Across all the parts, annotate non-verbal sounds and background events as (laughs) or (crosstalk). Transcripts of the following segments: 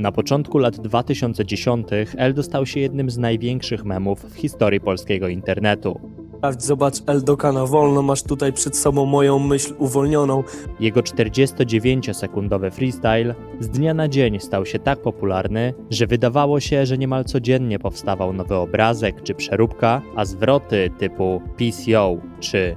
Na początku lat 2010 Eldo stał się jednym z największych memów w historii polskiego internetu. Sprawdź, zobacz Eldoka na wolno, masz tutaj przed sobą moją myśl uwolnioną. Jego 49-sekundowy freestyle z dnia na dzień stał się tak popularny, że wydawało się, że niemal codziennie powstawał nowy obrazek czy przeróbka, a zwroty typu PCO czy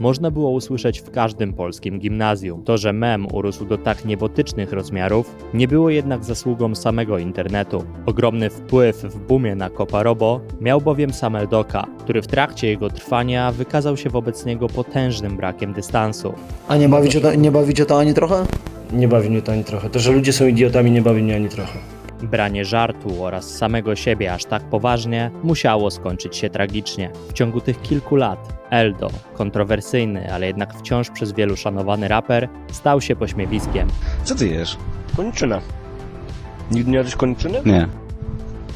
można było usłyszeć w każdym polskim gimnazjum. To, że mem urósł do tak niebotycznych rozmiarów, nie było jednak zasługą samego internetu. Ogromny wpływ w boomie na Koparobo miał bowiem sam Eldoka, który w trakcie jego trwania wykazał się wobec niego potężnym brakiem dystansu. A nie bawi cię to, nie bawi cię to ani trochę? Nie bawi mnie to ani trochę. To, że ludzie są idiotami, nie bawi mnie ani trochę. Branie żartu oraz samego siebie aż tak poważnie musiało skończyć się tragicznie. W ciągu tych kilku lat Eldo, kontrowersyjny, ale jednak wciąż przez wielu szanowany raper, stał się pośmiewiskiem. Co ty jesz? Koniczyna. Nigdy nie jadłeś koniczyny? Nie.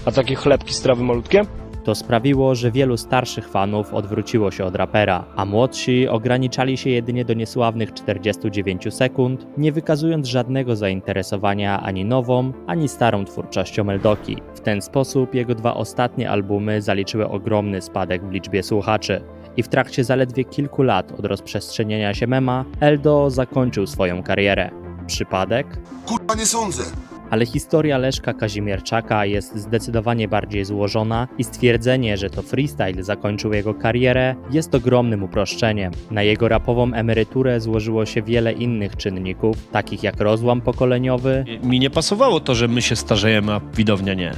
A takie chlebki z trawy malutkie? To sprawiło, że wielu starszych fanów odwróciło się od rapera, a młodsi ograniczali się jedynie do niesławnych 49 sekund, nie wykazując żadnego zainteresowania ani nową, ani starą twórczością Eldoki. W ten sposób jego dwa ostatnie albumy zaliczyły ogromny spadek w liczbie słuchaczy. I w trakcie zaledwie kilku lat od rozprzestrzenienia się mema, Eldo zakończył swoją karierę. Przypadek? Kurwa nie sądzę. Ale historia Leszka Kazimierczaka jest zdecydowanie bardziej złożona i stwierdzenie, że to freestyle zakończył jego karierę, jest ogromnym uproszczeniem. Na jego rapową emeryturę złożyło się wiele innych czynników, takich jak rozłam pokoleniowy, Mi nie pasowało to, że my się starzejemy, a widownia nie.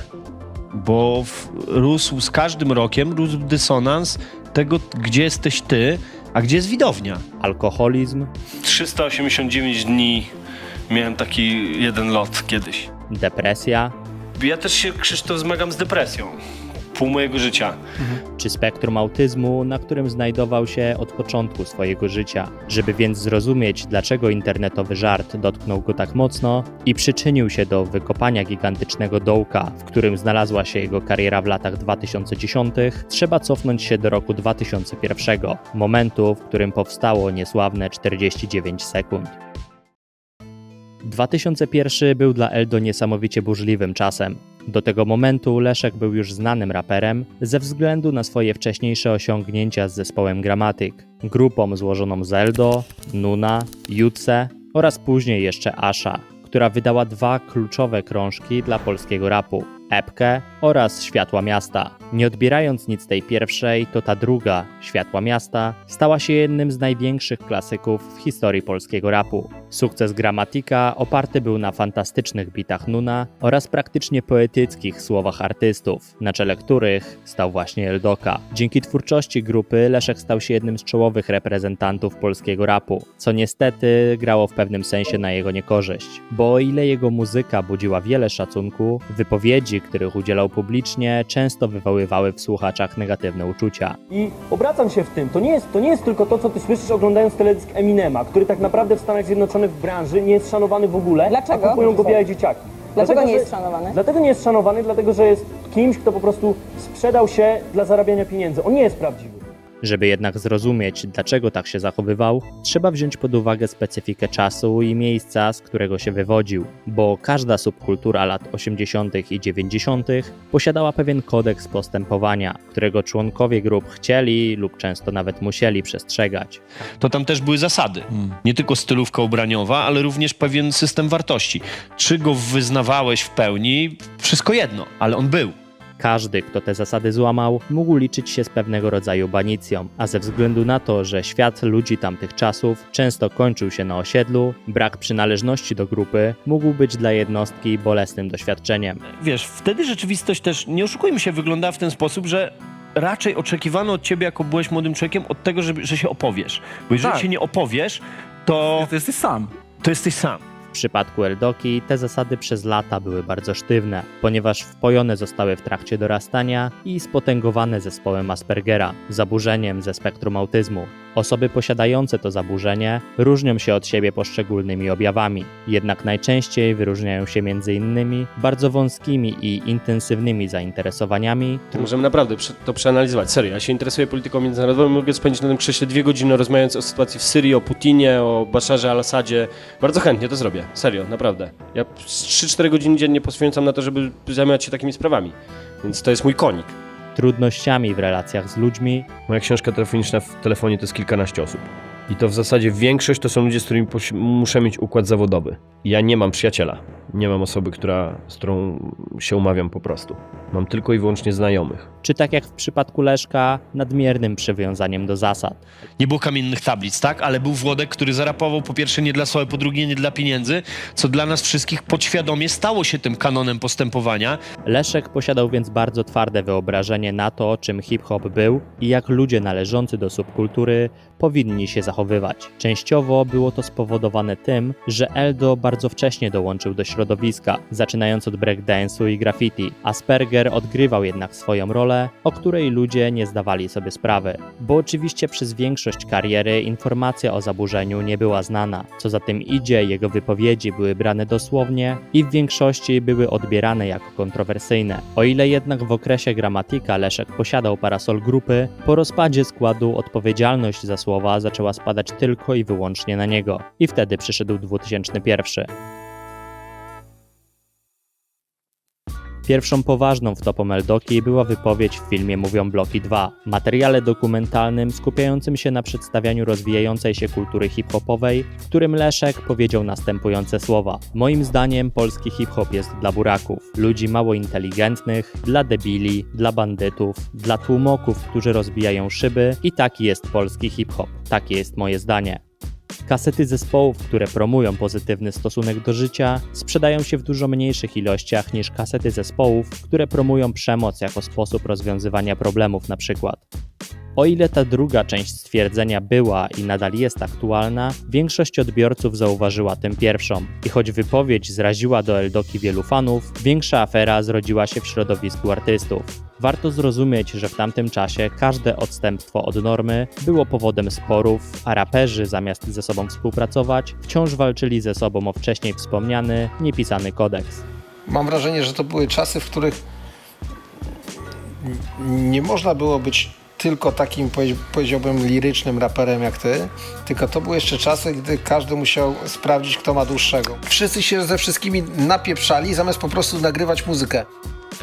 Bo w, rósł z każdym rokiem, rósł dysonans tego, gdzie jesteś ty, a gdzie jest widownia. alkoholizm, 389 dni miałem taki jeden lot kiedyś. depresja Ja też się, Krzysztof, zmagam z depresją. Pół mojego życia. czy spektrum autyzmu, na którym znajdował się od początku swojego życia. Żeby więc zrozumieć, dlaczego internetowy żart dotknął go tak mocno i przyczynił się do wykopania gigantycznego dołka, w którym znalazła się jego kariera w latach 2010, trzeba cofnąć się do roku 2001, momentu, w którym powstało niesławne 49 sekund. 2001 był dla Eldo niesamowicie burzliwym czasem. Do tego momentu Leszek był już znanym raperem ze względu na swoje wcześniejsze osiągnięcia z zespołem Gramatyk, grupą złożoną z Eldo, Nuna, Jutse oraz później jeszcze Asha, która wydała dwa kluczowe krążki dla polskiego rapu. Epkę oraz Światła Miasta. Nie odbierając nic tej pierwszej, to ta druga, Światła Miasta, stała się jednym z największych klasyków w historii polskiego rapu. Sukces Gramatika oparty był na fantastycznych bitach Nuna oraz praktycznie poetyckich słowach artystów, na czele których stał właśnie Eldoka. Dzięki twórczości grupy Leszek stał się jednym z czołowych reprezentantów polskiego rapu, co niestety grało w pewnym sensie na jego niekorzyść, bo o ile jego muzyka budziła wiele szacunku, wypowiedzi, których udzielał publicznie, często wywoływały w słuchaczach negatywne uczucia. I obracam się w tym. To nie, jest, to nie jest tylko to, co ty słyszysz oglądając teledysk Eminema, który tak naprawdę w Stanach Zjednoczonych w branży nie jest szanowany w ogóle, Dlaczego? a kupują go białe dzieciaki. Dlaczego nie że- jest szanowany? Dlatego nie jest szanowany, dlatego że jest kimś, kto po prostu sprzedał się dla zarabiania pieniędzy. On nie jest prawdziwy. Żeby jednak zrozumieć, dlaczego tak się zachowywał, trzeba wziąć pod uwagę specyfikę czasu i miejsca, z którego się wywodził, bo każda subkultura lat 80. i 90. posiadała pewien kodeks postępowania, którego członkowie grup chcieli lub często nawet musieli przestrzegać. To tam też były zasady. Nie tylko stylówka ubraniowa, ale również pewien system wartości. Czy go wyznawałeś w pełni, wszystko jedno, ale on był. Każdy, kto te zasady złamał, mógł liczyć się z pewnego rodzaju banicją, a ze względu na to, że świat ludzi tamtych czasów często kończył się na osiedlu, brak przynależności do grupy mógł być dla jednostki bolesnym doświadczeniem. Wiesz, wtedy rzeczywistość też, nie oszukujmy się, wyglądała w ten sposób, że raczej oczekiwano od ciebie, jako byłeś młodym człowiekiem, od tego, żeby, że się opowiesz. Bo jeżeli Tak. się nie opowiesz, to, Ty jesteś sam. to jesteś sam. W przypadku Eldoki te zasady przez lata były bardzo sztywne, ponieważ wpojone zostały w trakcie dorastania i spotęgowane zespołem Aspergera, zaburzeniem ze spektrum autyzmu. Osoby posiadające to zaburzenie różnią się od siebie poszczególnymi objawami, jednak najczęściej wyróżniają się m.in. bardzo wąskimi i intensywnymi zainteresowaniami, możemy naprawdę to przeanalizować. Serio, ja się interesuję polityką międzynarodową i mogę spędzić na tym krześle dwie godziny rozmawiając o sytuacji w Syrii, o Putinie, o Basharze al-Assadzie. Bardzo chętnie to zrobię. Serio, naprawdę. Ja 3-4 godziny dziennie poświęcam na to, żeby zajmować się takimi sprawami. Więc to jest mój konik. Trudnościami w relacjach z ludźmi, Moja książka telefoniczna w telefonie to jest kilkanaście osób. I to w zasadzie większość to są ludzie, z którymi muszę mieć układ zawodowy. Ja nie mam przyjaciela. Nie mam osoby, która, z którą się umawiam po prostu. Mam tylko i wyłącznie znajomych. czy tak jak w przypadku Leszka, nadmiernym przywiązaniem do zasad. Nie było kamiennych tablic, tak? Ale był Włodek, który zarapował po pierwsze nie dla sławy, po drugie nie dla pieniędzy, co dla nas wszystkich podświadomie stało się tym kanonem postępowania. Leszek posiadał więc bardzo twarde wyobrażenie na to, czym hip-hop był i jak ludzie należący do subkultury powinni się zachowywać. Częściowo było to spowodowane tym, że Eldo bardzo wcześnie dołączył do środowiska, zaczynając od breakdance'u i graffiti. Asperger odgrywał jednak swoją rolę, o której ludzie nie zdawali sobie sprawy. Bo oczywiście przez większość kariery informacja o zaburzeniu nie była znana. Co za tym idzie, jego wypowiedzi były brane dosłownie i w większości były odbierane jako kontrowersyjne. O ile jednak w okresie gramatika Leszek posiadał parasol grupy, po rozpadzie składu odpowiedzialność za słowa zaczęła spadać tylko i wyłącznie na niego. I wtedy przyszedł 2001. Pierwszą poważną wtopą Eldoki była wypowiedź w filmie Mówią Bloki 2, materiale dokumentalnym skupiającym się na przedstawianiu rozwijającej się kultury hip-hopowej, w którym Leszek powiedział następujące słowa. Moim zdaniem polski hip-hop jest dla buraków, ludzi mało inteligentnych, dla debili, dla bandytów, dla tłumoków, którzy rozbijają szyby i taki jest polski hip-hop. Takie jest moje zdanie. Kasety zespołów, które promują pozytywny stosunek do życia, sprzedają się w dużo mniejszych ilościach niż kasety zespołów, które promują przemoc jako sposób rozwiązywania problemów na przykład. O ile ta druga część stwierdzenia była i nadal jest aktualna, większość odbiorców zauważyła tę pierwszą. I choć wypowiedź zraziła do Eldoki wielu fanów, większa afera zrodziła się w środowisku artystów. Warto zrozumieć, że w tamtym czasie każde odstępstwo od normy było powodem sporów, a raperzy zamiast ze sobą współpracować, wciąż walczyli ze sobą o wcześniej wspomniany, niepisany kodeks. Mam wrażenie, że to były czasy, w których nie można było być tylko takim, powie- powiedziałbym, lirycznym raperem jak ty, tylko to były jeszcze czasy, gdy każdy musiał sprawdzić, kto ma dłuższego. Wszyscy się ze wszystkimi napieprzali, zamiast po prostu nagrywać muzykę.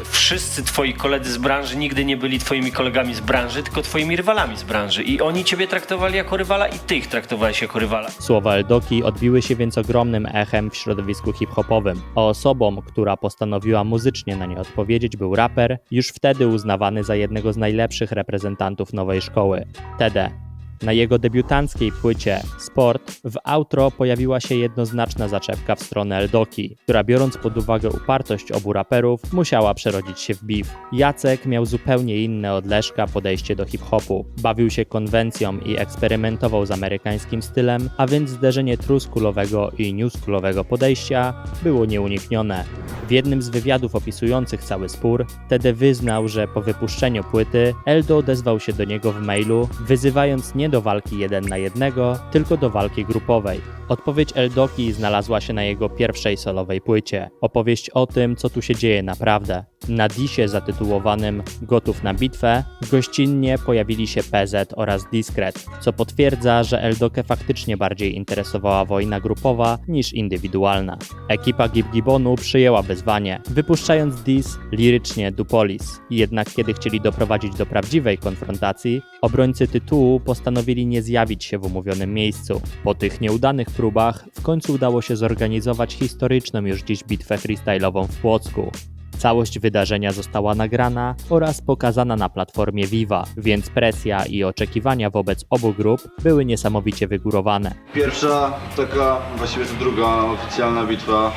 Wszyscy twoi koledzy z branży nigdy nie byli twoimi kolegami z branży, tylko twoimi rywalami z branży. I oni ciebie traktowali jako rywala i ty ich traktowałeś jako rywala. Słowa Eldoki odbiły się więc ogromnym echem w środowisku hip-hopowym, a osobą, która postanowiła muzycznie na nie odpowiedzieć, był raper, już wtedy uznawany za jednego z najlepszych reprezentantów nowej szkoły TD. Na jego debiutanckiej płycie Sport w outro pojawiła się jednoznaczna zaczepka w stronę Eldoki, która biorąc pod uwagę upartość obu raperów, musiała przerodzić się w beef. Jacek miał zupełnie inne od Leszka podejście do hip-hopu. Bawił się konwencją i eksperymentował z amerykańskim stylem, a więc zderzenie truskulowego i newschoolowego podejścia było nieuniknione. W jednym z wywiadów opisujących cały spór, Tede wyznał, że po wypuszczeniu płyty Eldo odezwał się do niego w mailu, wyzywając nie do walki jeden na jednego, tylko do walki grupowej. Odpowiedź Eldoki znalazła się na jego pierwszej solowej płycie. Opowieść o tym, co tu się dzieje naprawdę. Na disie zatytułowanym Gotów na bitwę gościnnie pojawili się PZ oraz Discret, co potwierdza, że Eldokę faktycznie bardziej interesowała wojna grupowa niż indywidualna. Ekipa Gib Gibonu przyjęła wyzwanie, wypuszczając dis lirycznie Dupolis. Jednak kiedy chcieli doprowadzić do prawdziwej konfrontacji, obrońcy tytułu postanowili nie zjawić się w umówionym miejscu. Po tych nieudanych próbach w końcu udało się zorganizować historyczną już dziś bitwę freestyle'ową w Płocku. Całość wydarzenia została nagrana oraz pokazana na platformie Viva, więc presja i oczekiwania wobec obu grup były niesamowicie wygórowane. Pierwsza taka, właściwie to druga oficjalna bitwa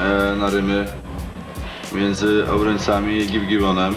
e, na Rymie między obrońcami i Gib Gibonem.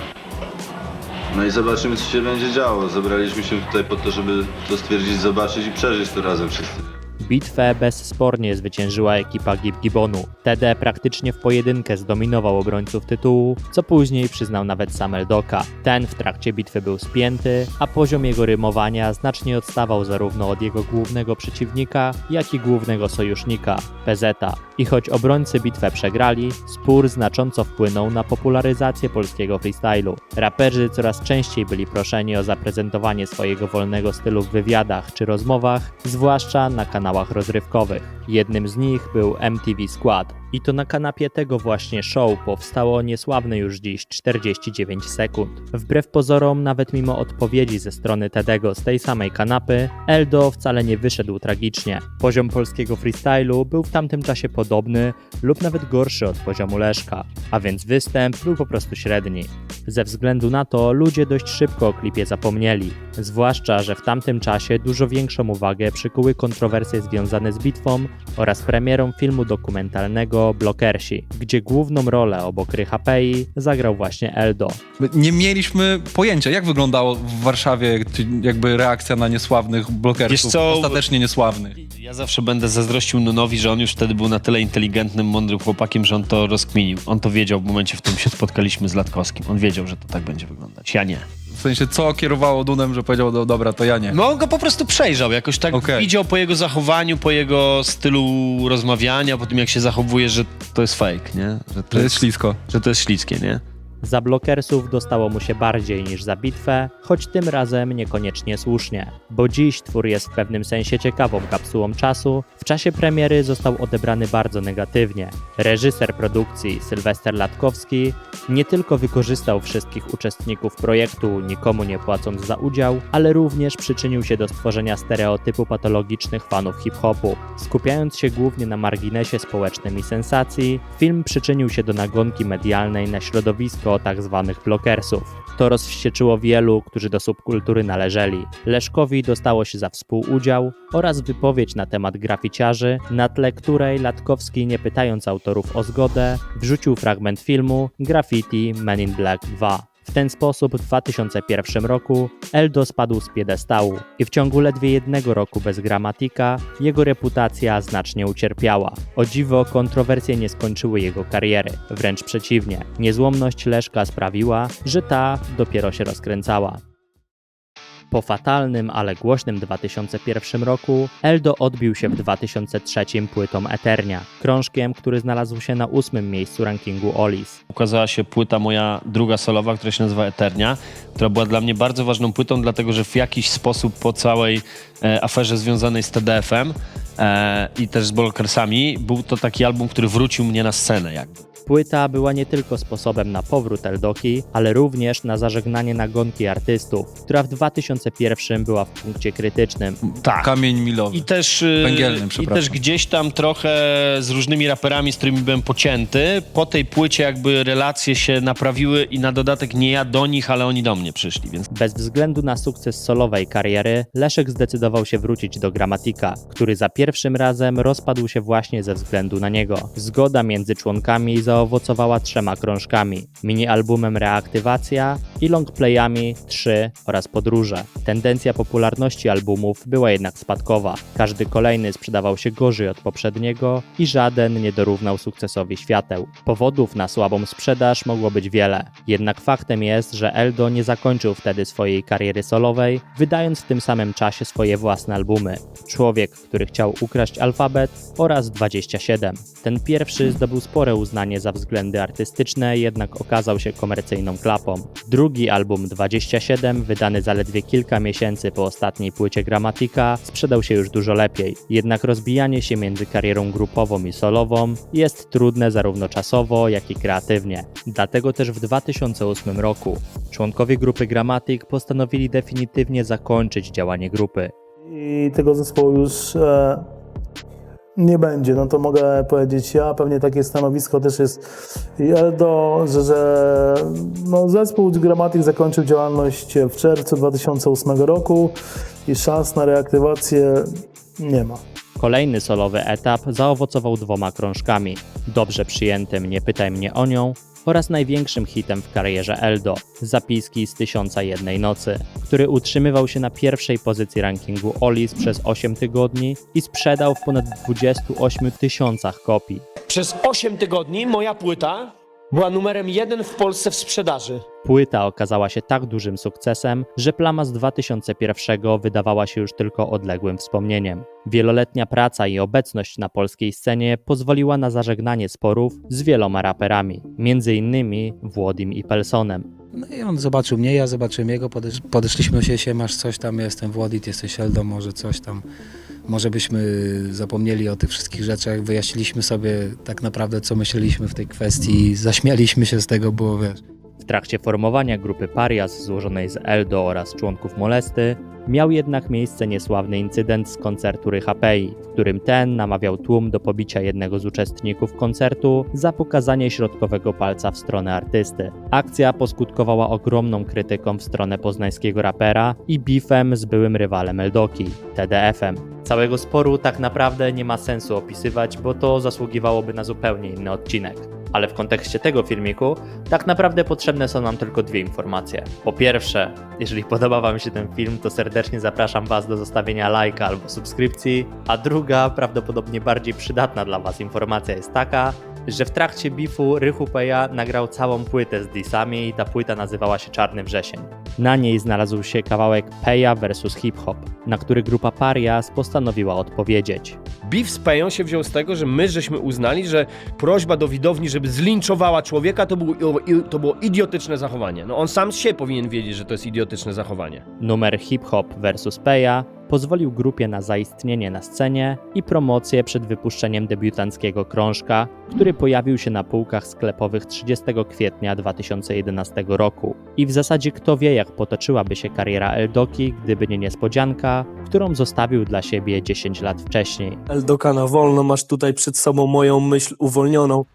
No i zobaczymy co się będzie działo. Zebraliśmy się tutaj po to, żeby to stwierdzić, zobaczyć i przeżyć to razem wszyscy. Bitwę bezspornie zwyciężyła ekipa Gib Gibbonu. TD praktycznie w pojedynkę zdominował obrońców tytułu, co później przyznał nawet sam Eldoka. Ten w trakcie bitwy był spięty, a poziom jego rymowania znacznie odstawał zarówno od jego głównego przeciwnika, jak i głównego sojusznika, Pezeta. I choć obrońcy bitwę przegrali, spór znacząco wpłynął na popularyzację polskiego freestylu. Raperzy coraz częściej byli proszeni o zaprezentowanie swojego wolnego stylu w wywiadach czy rozmowach, zwłaszcza na kanałach rozrywkowych. Jednym z nich był MTV Squad. I to na kanapie tego właśnie show powstało niesławne już dziś 49 sekund. Wbrew pozorom, nawet mimo odpowiedzi ze strony Tedego z tej samej kanapy, Eldo wcale nie wyszedł tragicznie. Poziom polskiego freestylu był w tamtym czasie podobny lub nawet gorszy od poziomu Leszka, a więc występ był po prostu średni. Ze względu na to ludzie dość szybko o klipie zapomnieli, zwłaszcza, że w tamtym czasie dużo większą uwagę przykuły kontrowersje związane z bitwą oraz premierą filmu dokumentalnego Blokersi, gdzie główną rolę obok Rycha Pei zagrał właśnie Eldo. Nie mieliśmy pojęcia, jak wyglądało w Warszawie jakby reakcja na niesławnych Wiesz blokerów, co? ostatecznie niesławnych. Ja zawsze będę zazdrościł Nunowi, że on już wtedy był na tyle inteligentnym, mądrym chłopakiem, że on to rozkminił. On to wiedział w momencie, w którym się spotkaliśmy z Latkowskim. On wiedział, że to tak będzie wyglądać. Ja nie. W sensie, co kierowało Dunem, że powiedział, "Do- dobra, to ja nie. No on go po prostu przejrzał, jakoś tak Okej. widział po jego zachowaniu, po jego stylu rozmawiania, po tym jak się zachowuje, że to jest fake, nie? Że To jest ślisko. że to jest śliskie, nie? Za blokersów dostało mu się bardziej niż za bitwę, choć tym razem niekoniecznie słusznie, bo dziś twór jest w pewnym sensie ciekawą kapsułą czasu. W czasie premiery został odebrany bardzo negatywnie. Reżyser produkcji Sylwester Latkowski nie tylko wykorzystał wszystkich uczestników projektu, nikomu nie płacąc za udział, ale również przyczynił się do stworzenia stereotypu patologicznych fanów hip-hopu. Skupiając się głównie na marginesie społecznym i sensacji, film przyczynił się do nagonki medialnej na środowisko tzw. blokersów. To rozwścieczyło wielu, którzy do subkultury należeli. Leszkowi dostało się za współudział oraz wypowiedź na temat graficiarzy, na tle której Latkowski, nie pytając autorów o zgodę, wrzucił fragment filmu Graffiti Men in Black 2. W ten sposób w 2001 roku Eldo spadł z piedestału i w ciągu ledwie jednego roku bez gramatika jego reputacja znacznie ucierpiała. O dziwo kontrowersje nie skończyły jego kariery, wręcz przeciwnie. Niezłomność Leszka sprawiła, że ta dopiero się rozkręcała. Po fatalnym, ale głośnym 2001 roku Eldo odbił się w 2003 płytą Eternia, krążkiem, który znalazł się na ósmym miejscu rankingu Olis. ukazała się płyta moja druga solowa, która się nazywa Eternia, która była dla mnie bardzo ważną płytą, dlatego że w jakiś sposób po całej e, aferze związanej z TDF-em e, i też z Blokersami, był to taki album, który wrócił mnie na scenę jakby. Płyta była nie tylko sposobem na powrót Eldoki, ale również na zażegnanie nagonki artystów, która w 2001 była w punkcie krytycznym. Tak. Kamień milowy. I też, y, Węgielny, I też gdzieś tam trochę z różnymi raperami, z którymi byłem pocięty, po tej płycie jakby relacje się naprawiły i na dodatek nie ja do nich, ale oni do mnie przyszli, więc Bez względu na sukces solowej kariery, Leszek zdecydował się wrócić do Gramatika, który za pierwszym razem rozpadł się właśnie ze względu na niego. Zgoda między członkami zaowocowała trzema krążkami, mini-albumem Reaktywacja i longplayami 3 oraz Podróże. Tendencja popularności albumów była jednak spadkowa. Każdy kolejny sprzedawał się gorzej od poprzedniego i żaden nie dorównał sukcesowi świateł. Powodów na słabą sprzedaż mogło być wiele. Jednak faktem jest, że Eldo nie zakończył wtedy swojej kariery solowej, wydając w tym samym czasie swoje własne albumy. Człowiek, który chciał ukraść alfabet oraz 27. Ten pierwszy zdobył spore uznanie za względy artystyczne, jednak okazał się komercyjną klapą. Drugi album 27, wydany zaledwie kilka miesięcy po ostatniej płycie Gramatika, sprzedał się już dużo lepiej. Jednak rozbijanie się między karierą grupową i solową jest trudne zarówno czasowo, jak i kreatywnie. Dlatego też w 2008 roku członkowie grupy Gramatik postanowili definitywnie zakończyć działanie grupy. I tego zespołu już e, nie będzie, no to mogę powiedzieć ja. Pewnie takie stanowisko też jest i Eldo, że, że no zespół Gramatik zakończył działalność w czerwcu 2008 roku i szans na reaktywację nie ma. Kolejny solowy etap zaowocował dwoma krążkami. Dobrze przyjętym Nie pytaj mnie o nią oraz największym hitem w karierze Eldo Zapiski z Tysiąca Jednej Nocy, który utrzymywał się na pierwszej pozycji rankingu Olis przez 8 tygodni i sprzedał w ponad 28 tysiącach kopii. Przez 8 tygodni moja płyta była numerem jeden w Polsce w sprzedaży. Płyta okazała się tak dużym sukcesem, że plama z 2001 wydawała się już tylko odległym wspomnieniem. Wieloletnia praca i obecność na polskiej scenie pozwoliła na zażegnanie sporów z wieloma raperami, m.in. Włodim i Pelsonem. No i on zobaczył mnie, ja zobaczyłem jego, podesz podeszliśmy się, się, masz coś tam, ja jestem Włodit, jesteś Eldo, może coś tam, może byśmy zapomnieli o tych wszystkich rzeczach, wyjaśniliśmy sobie tak naprawdę, co myśleliśmy w tej kwestii, zaśmialiśmy się z tego, bo wiesz, W trakcie formowania grupy Parias złożonej z Eldo oraz członków Molesty miał jednak miejsce niesławny incydent z koncertu Rycha Pei, w którym ten namawiał tłum do pobicia jednego z uczestników koncertu za pokazanie środkowego palca w stronę artysty. Akcja poskutkowała ogromną krytyką w stronę poznańskiego rapera i beefem z byłym rywalem Eldoki, TDF-em. Całego sporu tak naprawdę nie ma sensu opisywać, bo to zasługiwałoby na zupełnie inny odcinek. Ale w kontekście tego filmiku tak naprawdę potrzebne są nam tylko dwie informacje. Po pierwsze, jeżeli podoba Wam się ten film, to serdecznie zapraszam Was do zostawienia lajka albo subskrypcji. A druga, prawdopodobnie bardziej przydatna dla Was informacja jest taka, że w trakcie bifu Rychu Peja nagrał całą płytę z disami i ta płyta nazywała się Czarny Wrzesień. Na niej znalazł się kawałek Peja vs Hip Hop, na który grupa Parias postanowiła odpowiedzieć. Beef z Peją się wziął z tego, że my żeśmy uznali, że prośba do widowni, żeby zlinczowała człowieka, to było, to było idiotyczne zachowanie. No on sam z siebie powinien wiedzieć, że to jest idiotyczne zachowanie. Numer Hip Hop vs Peja pozwolił grupie na zaistnienie na scenie i promocję przed wypuszczeniem debiutanckiego krążka, który pojawił się na półkach sklepowych 30 kwietnia 2011 roku. I w zasadzie kto wie, jak potoczyłaby się kariera Eldoki, gdyby nie niespodzianka, którą zostawił dla siebie 10 lat wcześniej. Eldoka na wolno, masz tutaj przed sobą moją myśl uwolnioną.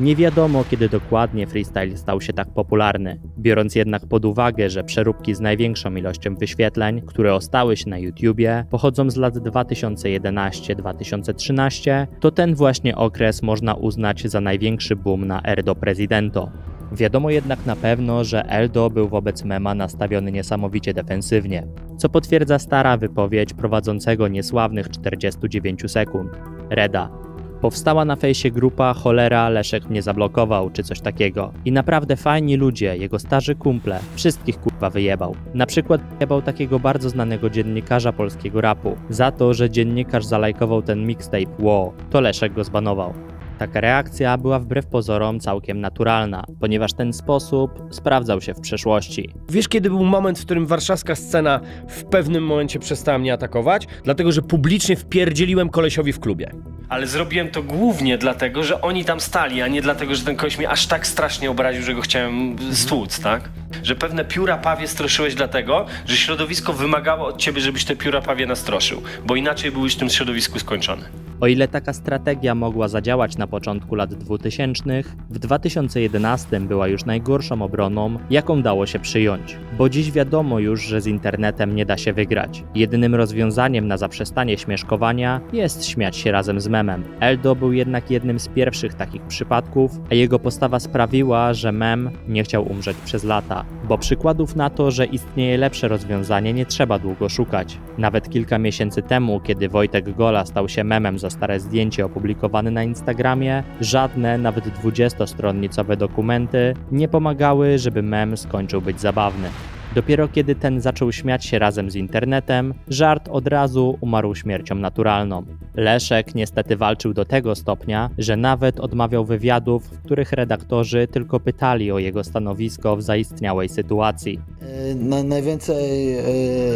Nie wiadomo, kiedy dokładnie freestyle stał się tak popularny, biorąc jednak pod uwagę, że przeróbki z największą ilością wyświetleń, które ostały się na YouTubie, pochodzą z lat 2011-2013, to ten właśnie okres można uznać za największy boom na Erdo Presidento. Wiadomo jednak na pewno, że Eldo był wobec mema nastawiony niesamowicie defensywnie, co potwierdza stara wypowiedź prowadzącego niesławnych 49 sekund, Reda. Powstała na fejsie grupa Cholera Leszek mnie zablokował, czy coś takiego. I naprawdę fajni ludzie, jego starzy kumple, wszystkich kurwa wyjebał. Na przykład wyjebał takiego bardzo znanego dziennikarza polskiego rapu. Za to, że dziennikarz zalajkował ten mixtape Wow, to Leszek go zbanował. Taka reakcja była wbrew pozorom całkiem naturalna, ponieważ ten sposób sprawdzał się w przeszłości. Wiesz, kiedy był moment, w którym warszawska scena w pewnym momencie przestała mnie atakować? Dlatego, że publicznie wpierdzieliłem kolesiowi w klubie. Ale zrobiłem to głównie dlatego, że oni tam stali, a nie dlatego, że ten koleś mnie aż tak strasznie obraził, że go chciałem stłuc, tak? Że pewne pióra pawie stroszyłeś dlatego, że środowisko wymagało od ciebie, żebyś te pióra pawie nastroszył, bo inaczej byłeś w tym środowisku skończony. O ile taka strategia mogła zadziałać na początku lat 2000, w 2011 była już najgorszą obroną, jaką dało się przyjąć. Bo dziś wiadomo już, że z internetem nie da się wygrać. Jedynym rozwiązaniem na zaprzestanie śmieszkowania jest śmiać się razem z memem. Eldo był jednak jednym z pierwszych takich przypadków, a jego postawa sprawiła, że mem nie chciał umrzeć przez lata. Bo przykładów na to, że istnieje lepsze rozwiązanie, nie trzeba długo szukać. Nawet kilka miesięcy temu, kiedy Wojtek Gola stał się memem za stare zdjęcie opublikowane na Instagramie, żadne, nawet 20-stronnicowe dokumenty nie pomagały, żeby mem skończył być zabawny. Dopiero kiedy ten zaczął śmiać się razem z internetem, żart od razu umarł śmiercią naturalną. Leszek niestety walczył do tego stopnia, że nawet odmawiał wywiadów, w których redaktorzy tylko pytali o jego stanowisko w zaistniałej sytuacji. E, Na, najwięcej e,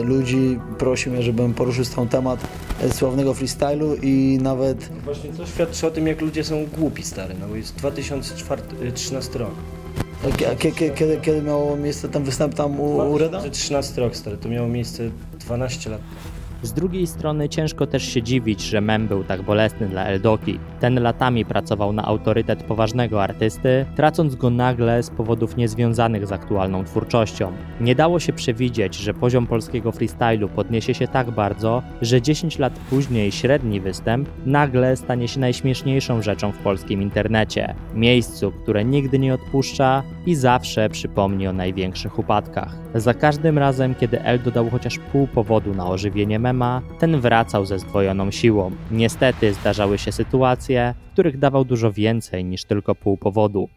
ludzi prosi mnie, żebym poruszył ten temat e, sławnego freestylu i nawet Właśnie to świadczy o tym, jak ludzie są głupi, stary, no bo jest 2013 rok. Kie- kie- kie- kiedy, kiedy miało miejsce ten występ tam u, u Reda? 2013 rok, stary, to miało miejsce 12 lat temu. Z drugiej strony ciężko też się dziwić, że mem był tak bolesny dla Eldoki. Ten latami pracował na autorytet poważnego artysty, tracąc go nagle z powodów niezwiązanych z aktualną twórczością. Nie dało się przewidzieć, że poziom polskiego freestylu podniesie się tak bardzo, że 10 lat później średni występ nagle stanie się najśmieszniejszą rzeczą w polskim internecie. Miejscu, które nigdy nie odpuszcza i zawsze przypomni o największych upadkach. Za każdym razem, kiedy El dodał chociaż pół powodu na ożywienie mema, ten wracał ze zdwojoną siłą. Niestety zdarzały się sytuacje, w których dawał dużo więcej niż tylko pół powodu.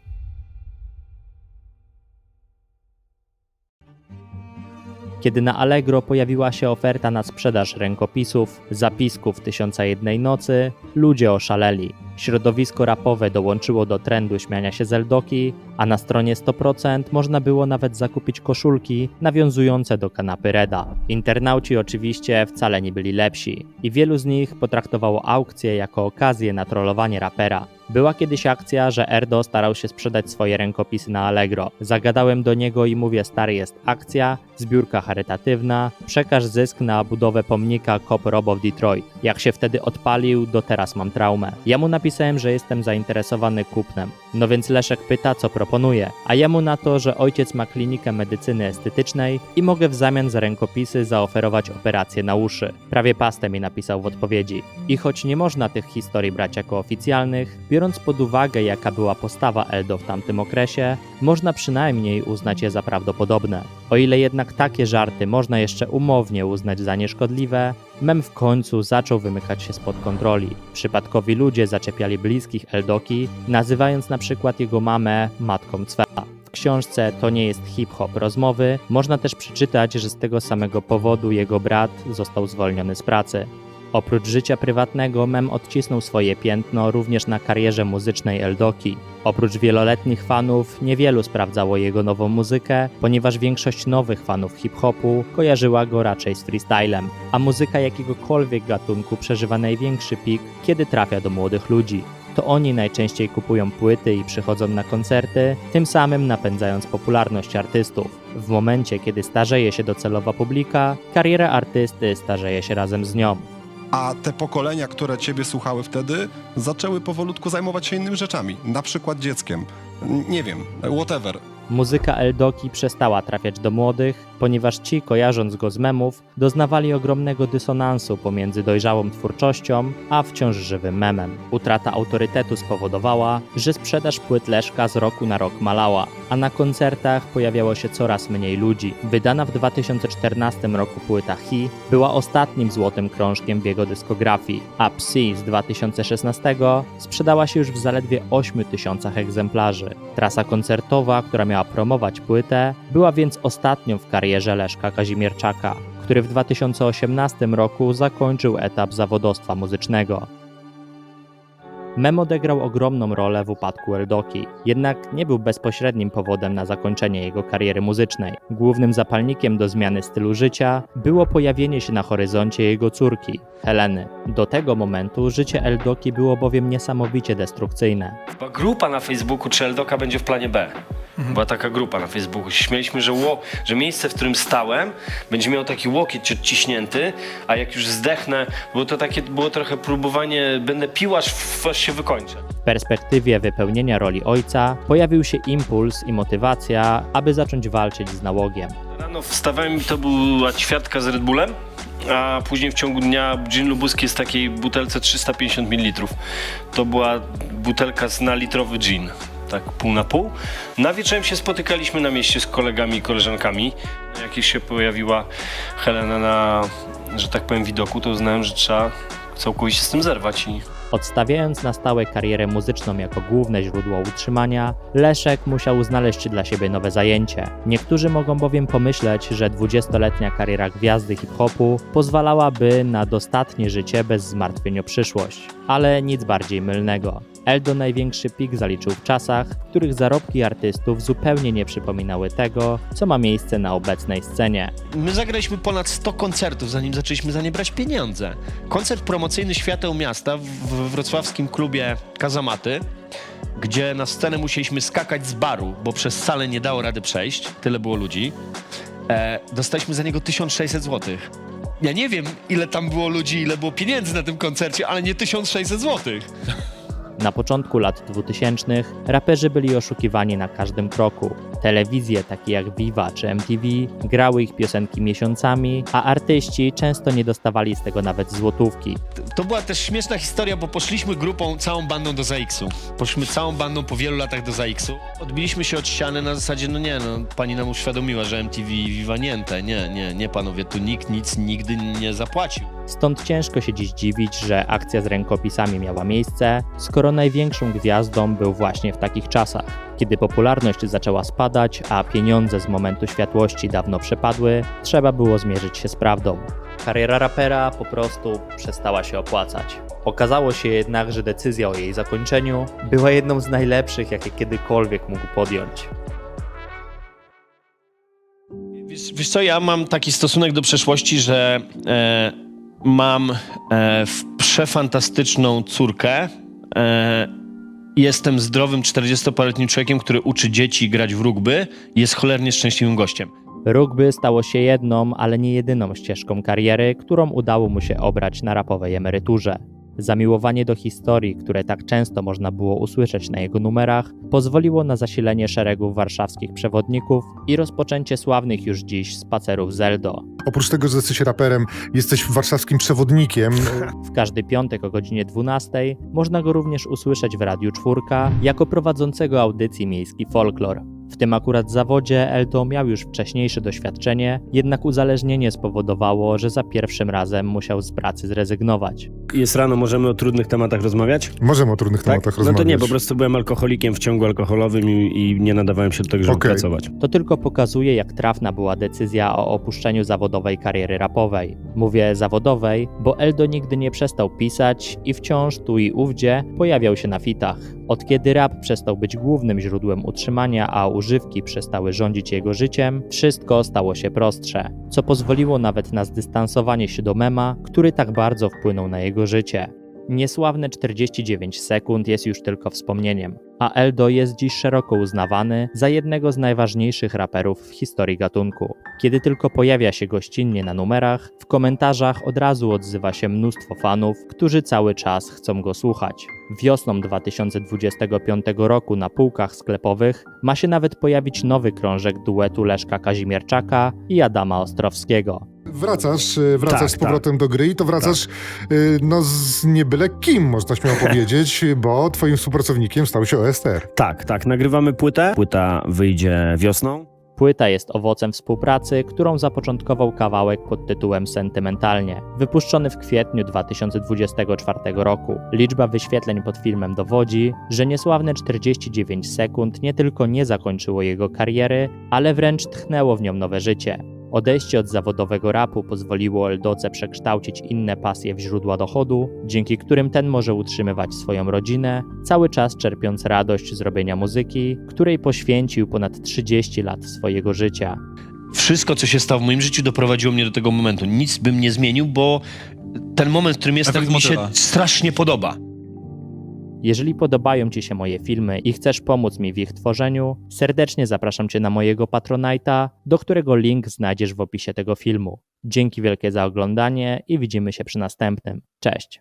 Kiedy na Allegro pojawiła się oferta na sprzedaż rękopisów, zapisków Tysiąca Jednej Nocy, ludzie oszaleli. Środowisko rapowe dołączyło do trendu śmiania się z Eldoki, a na stronie 100% można było nawet zakupić koszulki nawiązujące do kanapy Reda. Internauci oczywiście wcale nie byli lepsi i wielu z nich potraktowało aukcję jako okazję na trollowanie rapera. Była kiedyś akcja, że Erdo starał się sprzedać swoje rękopisy na Allegro. Zagadałem do niego i mówię, stary jest akcja, zbiórka charytatywna, przekaż zysk na budowę pomnika Cop Robo w Detroit. Jak się wtedy odpalił, do teraz mam traumę. Ja mu napisałem, że jestem zainteresowany kupnem. No więc Leszek pyta, co proponuje, a ja mu na to, że ojciec ma klinikę medycyny estetycznej i mogę w zamian za rękopisy zaoferować operację na uszy. Prawie pastę mi napisał w odpowiedzi. I choć nie można tych historii brać jako oficjalnych, biorąc pod uwagę jaka była postawa Eldo w tamtym okresie, można przynajmniej uznać je za prawdopodobne. O ile jednak takie żarty można jeszcze umownie uznać za nieszkodliwe, mem w końcu zaczął wymykać się spod kontroli. Przypadkowi ludzie zaczepiali bliskich Eldoki, nazywając na przykład jego mamę matką Cwela. W książce To nie jest hip-hop rozmowy można też przeczytać, że z tego samego powodu jego brat został zwolniony z pracy. Oprócz życia prywatnego, Mem odcisnął swoje piętno również na karierze muzycznej Eldoki. Oprócz wieloletnich fanów, niewielu sprawdzało jego nową muzykę, ponieważ większość nowych fanów hip-hopu kojarzyła go raczej z freestylem, a muzyka jakiegokolwiek gatunku przeżywa największy pik, kiedy trafia do młodych ludzi. To oni najczęściej kupują płyty i przychodzą na koncerty, tym samym napędzając popularność artystów. W momencie, kiedy starzeje się docelowa publika, kariera artysty starzeje się razem z nią. A te pokolenia, które ciebie słuchały wtedy, zaczęły powolutku zajmować się innymi rzeczami, na przykład dzieckiem. Nie wiem, whatever. Muzyka Eldoki przestała trafiać do młodych, ponieważ ci, kojarząc go z memów, doznawali ogromnego dysonansu pomiędzy dojrzałą twórczością a wciąż żywym memem. Utrata autorytetu spowodowała, że sprzedaż płyt Leszka z roku na rok malała, a na koncertach pojawiało się coraz mniej ludzi. Wydana w 2014 roku płyta He była ostatnim złotym krążkiem w jego dyskografii, a Psy z 2016 sprzedała się już w zaledwie 8 tysiącach egzemplarzy. Trasa koncertowa, która miała promować płytę, była więc ostatnią w karierze Leszka Kazimierczaka, który w 2018 roku zakończył etap zawodostwa muzycznego. Mem odegrał ogromną rolę w upadku Eldoki, jednak nie był bezpośrednim powodem na zakończenie jego kariery muzycznej. Głównym zapalnikiem do zmiany stylu życia było pojawienie się na horyzoncie jego córki, Heleny. Do tego momentu życie Eldoki było bowiem niesamowicie destrukcyjne. Grupa na Facebooku, czy Eldoka będzie w planie B. Była taka grupa na Facebooku. Się Śmieliśmy, że, ło, że miejsce, w którym stałem, będzie miało taki łokieć odciśnięty, a jak już zdechnę, było to takie, było trochę próbowanie, będę pił, aż, w- aż się wykończę. W perspektywie wypełnienia roli ojca pojawił się impuls i motywacja, aby zacząć walczyć z nałogiem. Rano wstawałem i to była ćwiartka z Red Bullem, a później w ciągu dnia gin lubuski jest w takiej butelce 350 ml. To była butelka z na litrowy gin, tak pół na pół. Na wieczorem się spotykaliśmy na mieście z kolegami i koleżankami. Jak się pojawiła Helena na, że tak powiem, widoku, to uznałem, że trzeba całkowicie z tym zerwać i Odstawiając na stałe karierę muzyczną jako główne źródło utrzymania, Leszek musiał znaleźć dla siebie nowe zajęcie. Niektórzy mogą bowiem pomyśleć, że 20-letnia kariera gwiazdy hip-hopu pozwalałaby na dostatnie życie bez zmartwień o przyszłość. Ale nic bardziej mylnego. Eldo największy pik zaliczył w czasach, w których zarobki artystów zupełnie nie przypominały tego, co ma miejsce na obecnej scenie. My zagraliśmy ponad 100 koncertów, zanim zaczęliśmy za nie brać pieniądze. Koncert promocyjny Świateł Miasta w, wrocławskim klubie Kazamaty, gdzie na scenę musieliśmy skakać z baru, bo przez salę nie dało rady przejść, tyle było ludzi. E, dostaliśmy za niego 1600 zł. Ja nie wiem, ile tam było ludzi, ile było pieniędzy na tym koncercie, ale nie 1600 złotych. Na początku lat 2000 raperzy byli oszukiwani na każdym kroku. Telewizje takie jak Viva czy MTV grały ich piosenki miesiącami, a artyści często nie dostawali z tego nawet złotówki. To była też śmieszna historia, bo poszliśmy grupą, całą bandą do ZX-u. Poszliśmy całą bandą po wielu latach do ZX-u. Odbiliśmy się od ściany na zasadzie, no nie, no pani nam uświadomiła, że MTV i Viva niente. Nie, nie, nie panowie, tu nikt nic nigdy nie zapłacił. Stąd ciężko się dziś dziwić, że akcja z rękopisami miała miejsce, skoro największą gwiazdą był właśnie w takich czasach, kiedy popularność zaczęła spadać, a pieniądze z momentu światłości dawno przepadły, trzeba było zmierzyć się z prawdą. Kariera rapera po prostu przestała się opłacać. Okazało się jednak, że decyzja o jej zakończeniu była jedną z najlepszych, jakie kiedykolwiek mógł podjąć. Wiesz, wiesz co, ja mam taki stosunek do przeszłości, że e, mam e, przefantastyczną córkę. E, jestem zdrowym 40-paroletnim człowiekiem, który uczy dzieci grać w rugby jest cholernie szczęśliwym gościem. Rugby stało się jedną, ale nie jedyną ścieżką kariery, którą udało mu się obrać na rapowej emeryturze. Zamiłowanie do historii, które tak często można było usłyszeć na jego numerach, pozwoliło na zasilenie szeregów warszawskich przewodników i rozpoczęcie sławnych już dziś spacerów z Eldo. Oprócz tego, że jesteś raperem, jesteś warszawskim przewodnikiem. W każdy piątek o godzinie 12 można go również usłyszeć w Radiu Czwórka jako prowadzącego audycji Miejski Folklor. W tym akurat zawodzie Eldo miał już wcześniejsze doświadczenie, jednak uzależnienie spowodowało, że za pierwszym razem musiał z pracy zrezygnować. Jest rano, możemy o trudnych tematach rozmawiać? Możemy o trudnych tematach No rozmawiać. to nie, po prostu byłem alkoholikiem w ciągu alkoholowym i, i nie nadawałem się do tego, żeby Okej. pracować. To tylko pokazuje, jak trafna była decyzja o opuszczeniu zawodowej kariery rapowej. Mówię zawodowej, bo Eldo nigdy nie przestał pisać i wciąż tu i ówdzie pojawiał się na fitach. Od kiedy rap przestał być głównym źródłem utrzymania, a używki przestały rządzić jego życiem, wszystko stało się prostsze, co pozwoliło nawet na zdystansowanie się do mema, który tak bardzo wpłynął na jego życie. Niesławne 49 sekund jest już tylko wspomnieniem, a Eldo jest dziś szeroko uznawany za jednego z najważniejszych raperów w historii gatunku. Kiedy tylko pojawia się gościnnie na numerach, w komentarzach od razu odzywa się mnóstwo fanów, którzy cały czas chcą go słuchać. Wiosną 2025 roku na półkach sklepowych ma się nawet pojawić nowy krążek duetu Leszka Kazimierczaka i Adama Ostrowskiego. Wracasz, y, wracasz Tak, z powrotem do gry i to wracasz y, no z nie byle kim, można śmiało (laughs) powiedzieć, bo twoim współpracownikiem stał się OSTR. Tak, tak, nagrywamy płytę. Płyta wyjdzie wiosną. Płyta jest owocem współpracy, którą zapoczątkował kawałek pod tytułem Sentymentalnie, wypuszczony w kwietniu 2024 roku. Liczba wyświetleń pod filmem dowodzi, że niesławne 49 sekund nie tylko nie zakończyło jego kariery, ale wręcz tchnęło w nią nowe życie. Odejście od zawodowego rapu pozwoliło Eldoce przekształcić inne pasje w źródła dochodu, dzięki którym ten może utrzymywać swoją rodzinę, cały czas czerpiąc radość z robienia muzyki, której poświęcił ponad 30 lat swojego życia. Wszystko, co się stało w moim życiu, doprowadziło mnie do tego momentu. Nic bym nie zmienił, bo ten moment, w którym jestem, mi się strasznie podoba. Jeżeli podobają Ci się moje filmy i chcesz pomóc mi w ich tworzeniu, serdecznie zapraszam Cię na mojego Patronite'a, do którego link znajdziesz w opisie tego filmu. Dzięki wielkie za oglądanie i widzimy się przy następnym. Cześć!